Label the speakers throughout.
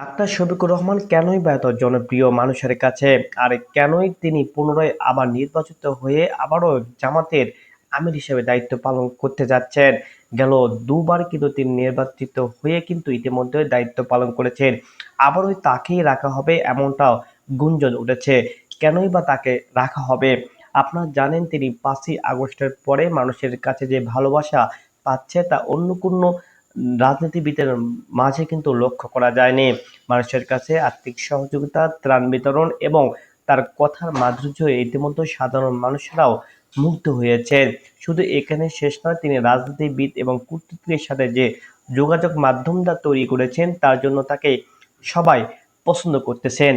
Speaker 1: Doctor Shafiqur Rahman, কেনই বা এত জনপ্রিয় মানুষের কাছে? আর কেনই তিনি পুনরায় আবার নির্বাচিত হয়ে আবারও জামাতের আমির হিসেবে দায়িত্ব পালন করতে যাচ্ছেন? গেল দুবার কিন্তু তিনি নির্বাচিত হয়ে কিন্তু ইতিমধ্যে দায়িত্ব পালন করেছেন। আবারও তাকেই রাখা হবে এমনটাও গুঞ্জন উঠেছে। কেনই বা তাকে রাখা হবে? আপনারা জানেন তিনি পাঁচই আগস্টের পরে মানুষের কাছে যে ভালোবাসা পাচ্ছে তা অন্য কোনো রাজনীতিবিদের মাঝে কিন্তু লক্ষ্য করা যায়নি। মানুষের কাছে আর্থিক সহযোগিতা, ত্রাণ বিতরণ এবং তার কথার মাধুর্য ইতিমধ্যে সাধারণ মানুষেরাও মুগ্ধ হয়েছেন শুধু এখানে শেষ নয়, তিনি রাজনীতিবিদ এবং কূটনীতিকের সাথে যে যোগাযোগ মাধ্যমটা তৈরি করেছেন, তার জন্য তাকে সবাই পছন্দ করতেছেন।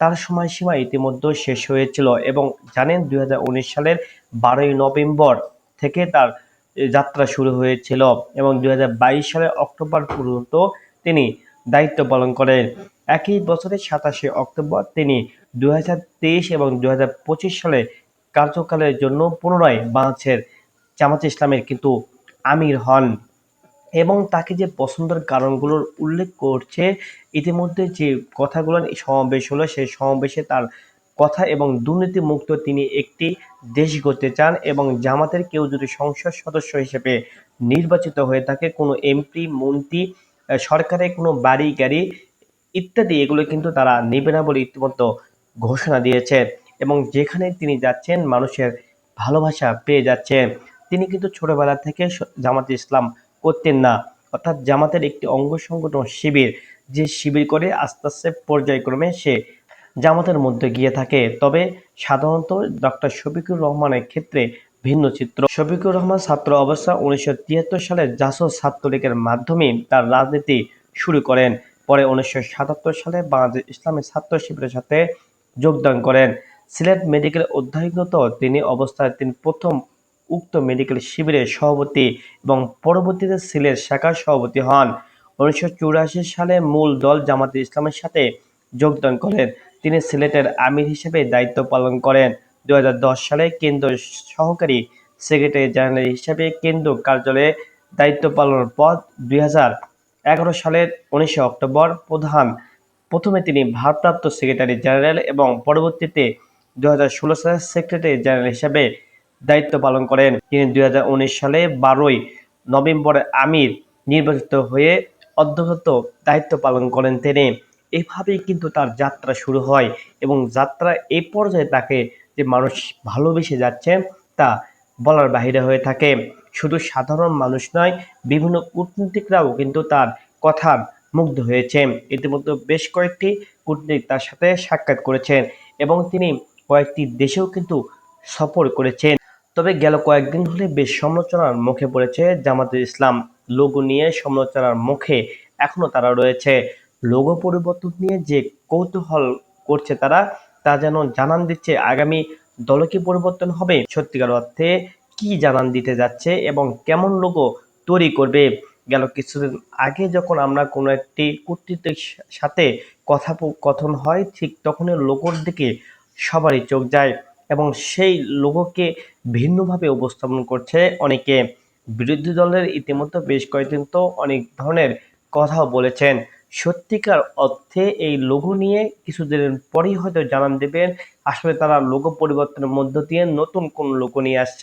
Speaker 1: তার সময়সীমা ইতিমধ্যে শেষ হয়েছিল এবং জানেন দুই হাজার উনিশ সালের বারোই নভেম্বর থেকে তার যাত্রা শুরু হয়েছিল এবং দুই সালের অক্টোবর পর্যন্ত তিনি দায়িত্ব পালন করেন। একই বছরের সাতাশে অক্টোবর তিনি দু হাজার তেইশ এবং দুই হাজার পঁচিশ সালে কার্যকালের জন্য পুনরায় বাংলাদেশের জামাত ইসলামের কিন্তু আমির হন এবং তাকে যে পছন্দের কারণগুলোর উল্লেখ করছে, ইতিমধ্যে যে কথাগুলো সমাবেশ হলো, সেই সমাবেশে তার কথা এবং দুর্নীতি মুক্ত তিনি একটি দেশ গড়তে চান এবং জামাতের কেউ যদি সংসদ সদস্য হিসেবে নির্বাচিত হয়ে থাকে, কোনো এমপি, মন্ত্রী সরকারের কোনো বাড়ি, গাড়ি ইত্যাদি, এগুলো কিন্তু তারা নেবে না বলে ইতিমধ্যে ঘোষণা দিয়েছে এবং যেখানে তিনি যাচ্ছেন মানুষের ভালোবাসা পেয়ে যাচ্ছেন তিনি কিন্তু ছোটবেলা থেকে জামাতে ইসলাম করতেন না। অর্থাৎ জামাতের একটি অঙ্গ সংগঠন শিবির, যে শিবির করে আস্তে আস্তে পর্যায়ক্রমে সে জামাতের মধ্যে গিয়ে থাকে। তবে সাধারণত ডক্টর শফিকুর রহমানের ক্ষেত্রে ভিন্ন চিত্র। শফিকুর রহমান ছাত্র অবস্থা উনিশশো তিয়াত্তর সালে জাসদ ছাত্রলীগের মাধ্যমে তার রাজনীতি শুরু করেন। পরে উনিশশো সাতাত্তর সালে বাংলাদেশ ইসলামী ছাত্র শিবিরের সাথে যোগদান করেন। সিলেট মেডিকেল অধ্যয়নগত তিনি অবস্থায় তিনি প্রথম উক্ত মেডিকেল শিবিরের সভাপতি এবং পরবর্তীতে সিলেট শাখার সভাপতি হন। উনিশশো চুরাশি সালে মূল দল জামাতে ইসলামের সাথে যোগদান করেন। তিনি সিলেটের আমির হিসেবে দায়িত্ব পালন করেন। দুই হাজার দশ সালে কেন্দ্র সহকারী সেক্রেটারি জেনারেল হিসেবে কেন্দ্র কার্যালয়ে দায়িত্ব পালনের পর দুই এগারো সালের উনিশে অক্টোবর প্রধান, প্রথমে তিনি ভারপ্রাপ্ত সেক্রেটারি জেনারেল এবং পরবর্তীতে দুই হাজার ষোলো সালে সেক্রেটারি জেনারেল হিসেবে দায়িত্ব পালন করেন। তিনি দুই হাজার উনিশ সালে বারোই নভেম্বরে আমির নির্বাচিত হয়ে অধ্যক্ষ দায়িত্ব পালন করেন তিনি। এভাবেই কিন্তু তার যাত্রা শুরু হয় এবং যাত্রা এই পর্যায়ে তাকে যে মানুষ ভালোবেসে যাচ্ছে তা বলার বাহিরে হয়ে থাকে। শুধু সাধারণ মানুষ নয়, বিভিন্ন কূটনীতিকরাও কিন্তু তার কথার মুগ্ধ হয়েছে। ইতিমধ্যে বেশ কয়েকটি কূটনীতিক তার সাথে সাক্ষাৎ করেছেন এবং তিনি কয়েকটি দেশেও কিন্তু সফর করেছেন। তবে গেল কয়েকদিন হলে বেশ সমালোচনার মুখে পড়েছে জামাতে ইসলাম। লোগো নিয়ে সমালোচনার মুখে এখনও তারা রয়েছে। লোগো পরিবর্তন নিয়ে যে কৌতূহল করছে তারা, তা যেন জানান দিচ্ছে আগামী দলে কি পরিবর্তন হবে? সত্যিকার অর্থে কি জানান দিতে যাচ্ছে এবং কেমন লোগো তৈরি করবে? গেল কিছুদিন আগে যখন আমরা কোনো একটি কূটনীতির সাথে কথা কথন হয়, ঠিক তখনই লোগোর দিকে সবারই চোখ যায় এবং সেই লোগোকে ভিন্নভাবে উপস্থাপন করছে অনেকে। বিরোধী দলের ইতিমধ্যে বেশ কয়েকদিন তো অনেক ধরনের কথাও বলেছেন। সত্যিকার অর্থে এই লোগো নিয়ে কিছুদিন পরেই হয়তো জানান দেবেন। আসলে তারা লোগো পরিবর্তনের মধ্য দিয়ে নতুন কোন লোগো নিয়ে আসছে।